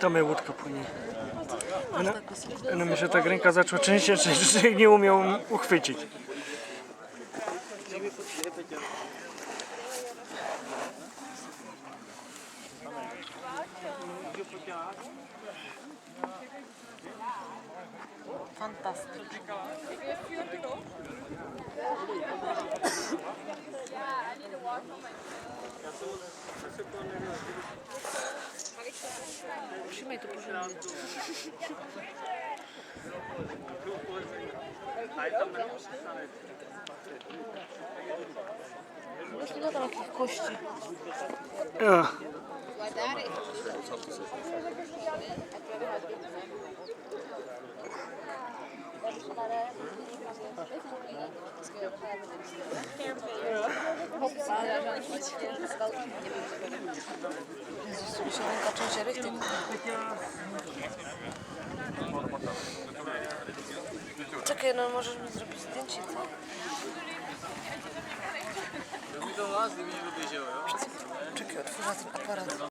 Tam jest łódka płynie. No, no mi się ta ręka zaczęła częściej, że nie umiał uchwycić. Fantastyczne. Trzymaj to porządnie. Właśnie dodam jakich kości. Ach. Therapist. Şimdi kaçın Czekaj, no możesz mi zrobić zdjęcie, co? No mi do nas, gdyby nie wybliżyły. Czekaj, otworzę ten aparat.